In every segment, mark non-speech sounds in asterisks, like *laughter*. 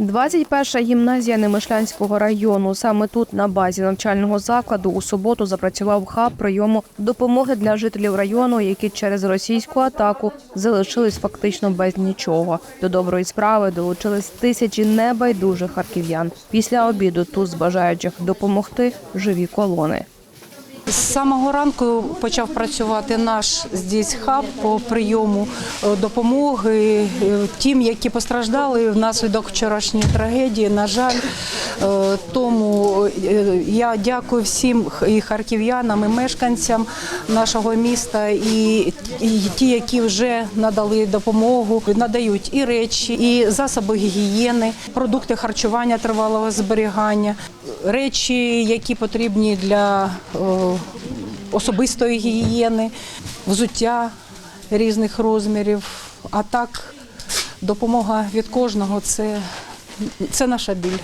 21-ша гімназія Немишлянського району. Саме тут, на базі навчального закладу, у суботу запрацював хаб прийому допомоги для жителів району, які через російську атаку залишились фактично без нічого. До доброї справи долучились тисячі небайдужих харків'ян. Після обіду тут з бажаючих допомогти живі колони. З самого ранку почав працювати наш здесь хаб по прийому е, допомоги е, тим, які постраждали внаслідок вчорашньої трагедії. На жаль, Е, тому я дякую всім і харків'янам, і мешканцям нашого міста, і, ті, які вже надали допомогу, надають і речі, і засоби гігієни, продукти харчування тривалого зберігання, речі, які потрібні для особистої гігієни, взуття різних розмірів. А так, допомога від кожного це, це наша біль.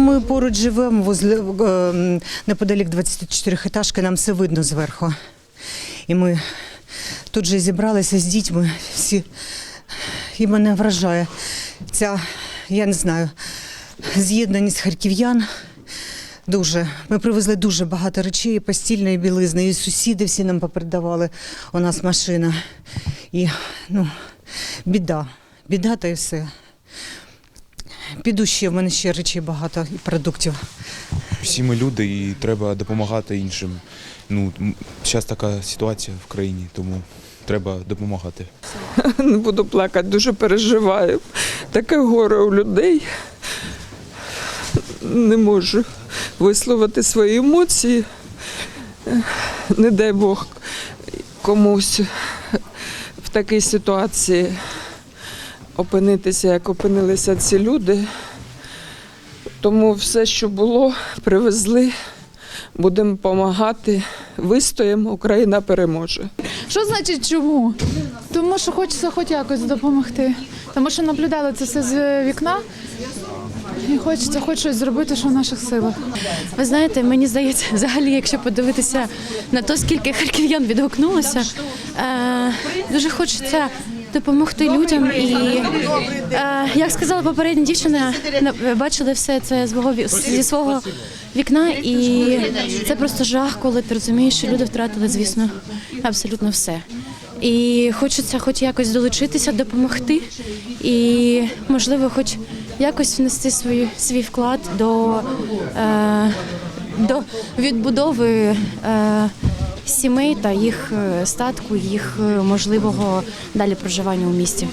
Ми поруч живемо возле е, неподалік 24-етажки, нам все видно зверху. І ми тут же зібралися з дітьми всі. І мене вражає ця, я не знаю, з'єднаність харків'ян. Дуже. Ми привезли дуже багато речей, і постільної білизни, і сусіди всі нам попередавали. У нас машина. І ну, біда. Біда та й все. Піду ще, в мене ще речей багато і продуктів. Всі ми люди і треба допомагати іншим. Ну, зараз така ситуація в країні, тому треба допомагати. не буду плакати, дуже переживаю. Таке горе у людей. Не можу висловити свої емоції. Не дай Бог комусь в такій ситуації опинитися, як опинилися ці люди. Тому все, що було, привезли, будемо допомагати, вистоїмо, Україна переможе. Що значить чому? Тому що хочеться хоч якось допомогти. Тому що наблюдали це все з вікна. І хочеться хоч щось зробити, що в наших силах. Ви знаєте, мені здається, *laughs* взагалі, якщо подивитися на те, скільки харків'ян відгукнулося, е, дуже хочеться допомогти людям. І е, як сказала попередня дівчина, на- бачили все це зі свого вікна, і це просто жах, коли ти розумієш, що люди втратили, звісно, абсолютно все. І хочеться хоч якось долучитися, допомогти, і можливо, хоч якось внести свій, свій вклад до, е, до відбудови е, сімей та їх е, статку, їх е, можливого далі проживання у місті.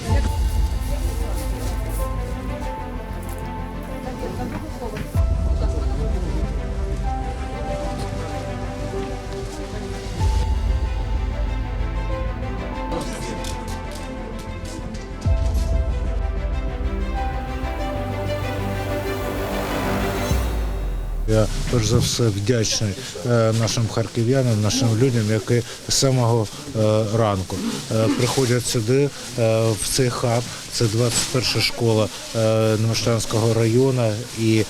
Я перш за все вдячний е, нашим харків'янам, нашим людям, які з самого е, ранку е, приходять сюди в цей хаб. Це 21 школа е, району і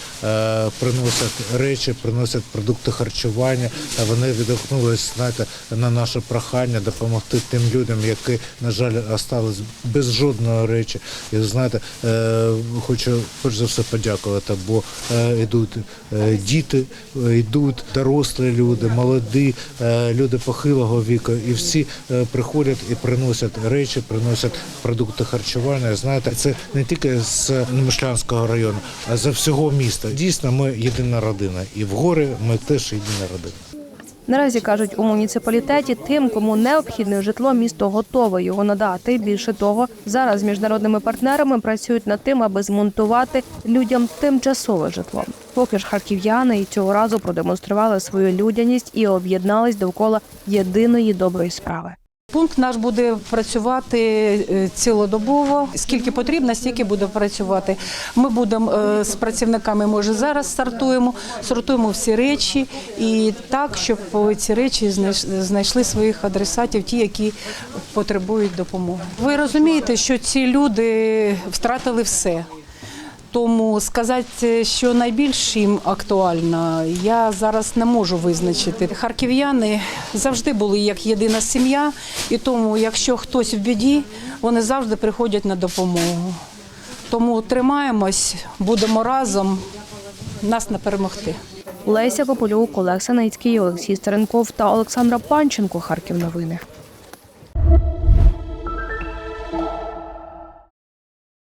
приносять речі, приносять продукти харчування. Вони відгукнулись знаєте, на наше прохання допомогти тим людям, які, на жаль, остались без жодної речі. І знаєте, хочу перш за все подякувати, бо йдуть е, діти, е, йдуть дорослі люди, молоді, е, люди похилого віку, і всі е, приходять і приносять речі, приносять продукти харчування. Знаєте, це не тільки з Немишлянського району, а за всього міста. Дійсно, ми єдина родина, і в гори ми теж єдина родина. Наразі кажуть у муніципалітеті, тим, кому необхідне житло, місто готове його надати. Більше того, зараз з міжнародними партнерами працюють над тим, аби змонтувати людям тимчасове житло. Поки ж харків'яни і цього разу продемонстрували свою людяність і об'єднались довкола єдиної доброї справи. Пункт наш буде працювати е, цілодобово. Скільки потрібно, стільки буде працювати. Ми будемо е, з працівниками, може зараз стартуємо, сортуємо всі речі і так, щоб ці речі знайшли своїх адресатів, ті, які потребують допомоги. Ви розумієте, що ці люди втратили все. Тому сказати, що найбільш їм актуально, я зараз не можу визначити. Харків'яни завжди були як єдина сім'я, і тому, якщо хтось в біді, вони завжди приходять на допомогу. Тому тримаємось, будемо разом, нас не перемогти. Леся Попелюк, Олег Саницький, Олексій Старенков та Олександра Панченко. Харків новини.